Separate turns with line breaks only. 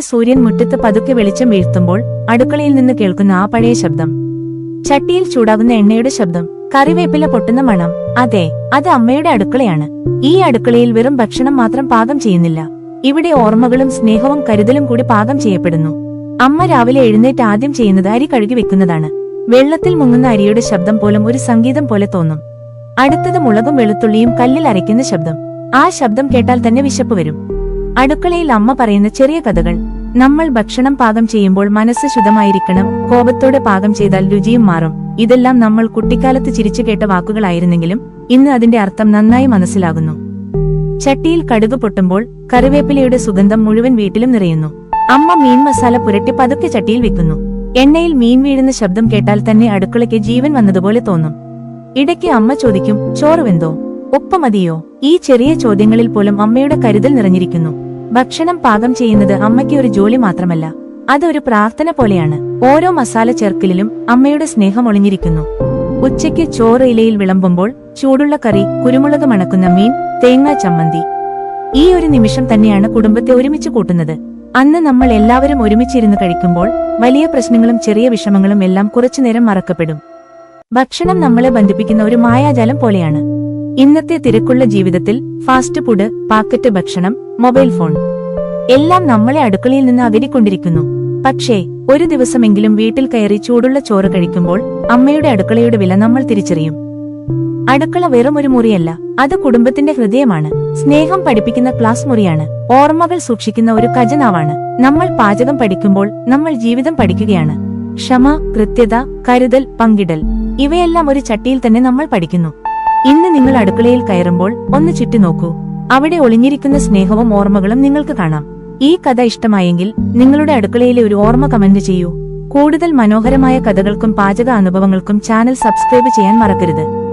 സൂര്യൻ മുറ്റത്ത് പതുക്കെ വെളിച്ചം വീഴ്ത്തുമ്പോൾ അടുക്കളയിൽ നിന്ന് കേൾക്കുന്ന ആ പഴയ ശബ്ദം. ചട്ടിയിൽ ചൂടാകുന്ന എണ്ണയുടെ ശബ്ദം കറിവേപ്പില പൊട്ടുന്ന മണം. അതെ അത് അമ്മയുടെ അടുക്കളയാണ്. ഈ അടുക്കളയിൽ വെറും ഭക്ഷണം മാത്രം പാകം ചെയ്യുന്നില്ല. ഇവിടെ ഓർമ്മകളും സ്നേഹവും കരുതലും കൂടി പാകം ചെയ്യപ്പെടുന്നു. അമ്മ രാവിലെ എഴുന്നേറ്റ് ആദ്യം ചെയ്യുന്നത് അരി കഴുകി വെക്കുന്നതാണ്. വെള്ളത്തിൽ മുങ്ങുന്ന അരിയുടെ ശബ്ദം പോലും ഒരു സംഗീതം പോലെ തോന്നും. അടുത്തത് മുളകും വെളുത്തുള്ളിയും കല്ലിൽ അരയ്ക്കുന്ന ശബ്ദം. ആ ശബ്ദം കേട്ടാൽ തന്നെ വിശപ്പ് വരും. അടുക്കളയിൽ അമ്മ പറയുന്ന ചെറിയ കഥകൾ. നമ്മൾ ഭക്ഷണം പാകം ചെയ്യുമ്പോൾ മനസ്സ് ശുദ്ധമായിരിക്കണം. കോപത്തോടെ പാകം ചെയ്താൽ രുചിയും മാറും. ഇതെല്ലാം നമ്മൾ കുട്ടിക്കാലത്ത് ചിരിച്ചു കേട്ട വാക്കുകളായിരുന്നെങ്കിലും ഇന്ന് അതിന്റെ അർത്ഥം നന്നായി മനസ്സിലാകുന്നു. ചട്ടിയിൽ കടുക് പൊട്ടുമ്പോൾ കറിവേപ്പിലയുടെ സുഗന്ധം മുഴുവൻ വീട്ടിലും നിറയുന്നു. അമ്മ മീൻ മസാല പുരട്ടി പതുക്കെ ചട്ടിയിൽ വെക്കുന്നു. എണ്ണയിൽ മീൻ വീഴുന്ന ശബ്ദം കേട്ടാൽ തന്നെ അടുക്കളയ്ക്ക് ജീവൻ വന്നതുപോലെ തോന്നും. ഇടയ്ക്ക് അമ്മ ചോദിക്കും ചോറ് വെന്തോ? ഉപ്പ് മതിയോ ഈ ചെറിയ ചോദ്യങ്ങളിൽ പോലും അമ്മയുടെ കരുതൽ നിറഞ്ഞിരിക്കുന്നു. ഭക്ഷണം പാകം ചെയ്യുന്നത് അമ്മയ്ക്ക് ഒരു ജോലി മാത്രമല്ല അതൊരു പ്രാർത്ഥന പോലെയാണ്. ഓരോ മസാല ചേർക്കലിലും അമ്മയുടെ സ്നേഹം ഒളിഞ്ഞിരിക്കുന്നു. ഉച്ചയ്ക്ക് ചോറ് ഇലയിൽ വിളമ്പുമ്പോൾ ചൂടുള്ള കറി കുരുമുളക് മണക്കുന്ന മീൻ തേങ്ങാ ചമ്മന്തി. ഈ ഒരു നിമിഷം തന്നെയാണ് കുടുംബത്തെ ഒരുമിച്ച് കൂട്ടുന്നത്. അന്ന് നമ്മൾ എല്ലാവരും ഒരുമിച്ചിരുന്ന് കഴിക്കുമ്പോൾ വലിയ പ്രശ്നങ്ങളും ചെറിയ വിഷമങ്ങളും എല്ലാം കുറച്ചുനേരം മറക്കപ്പെടും. ഭക്ഷണം നമ്മളെ ബന്ധിപ്പിക്കുന്ന ഒരു മായാജാലം പോലെയാണ്. ഇന്നത്തെ തിരക്കുള്ള ജീവിതത്തിൽ ഫാസ്റ്റ് ഫുഡ് പാക്കറ്റ് ഭക്ഷണം മൊബൈൽ ഫോൺ. എല്ലാം നമ്മളെ അടുക്കളയിൽ നിന്ന് അകലിക്കൊണ്ടിരിക്കുന്നു പക്ഷേ ഒരു ദിവസമെങ്കിലും വീട്ടിൽ കയറി ചൂടുള്ള ചോറ് കഴിക്കുമ്പോൾ അമ്മയുടെ അടുക്കളയുടെ വില നമ്മൾ തിരിച്ചറിയും. അടുക്കള വെറും ഒരു മുറിയല്ല അത് കുടുംബത്തിന്റെ ഹൃദയമാണ്. സ്നേഹം പഠിപ്പിക്കുന്ന ക്ലാസ് മുറിയാണ്. ഓർമ്മകൾ സൂക്ഷിക്കുന്ന ഒരു ഖജനാവാണ്. നമ്മൾ പാചകം പഠിക്കുമ്പോൾ നമ്മൾ ജീവിതം പഠിക്കുകയാണ്. ക്ഷമ കൃത്യത കരുതൽ പങ്കിടൽ ഇവയെല്ലാം ഒരു ചട്ടിയിൽ തന്നെ നമ്മൾ പഠിക്കുന്നു. ഇന്ന് നിങ്ങൾ അടുക്കളയിൽ കയറുമ്പോൾ ഒന്ന് ചുറ്റി നോക്കൂ. അവിടെ ഒളിഞ്ഞിരിക്കുന്ന സ്നേഹവും ഓർമ്മകളും നിങ്ങൾക്ക് കാണാം. ഈ കഥ ഇഷ്ടമായെങ്കിൽ നിങ്ങളുടെ അടുക്കളയിലെ ഒരു ഓർമ്മ കമന്റ് ചെയ്യൂ. കൂടുതൽ മനോഹരമായ കഥകൾക്കും പാചക അനുഭവങ്ങൾക്കും ചാനൽ സബ്സ്ക്രൈബ് ചെയ്യാൻ മറക്കരുത്.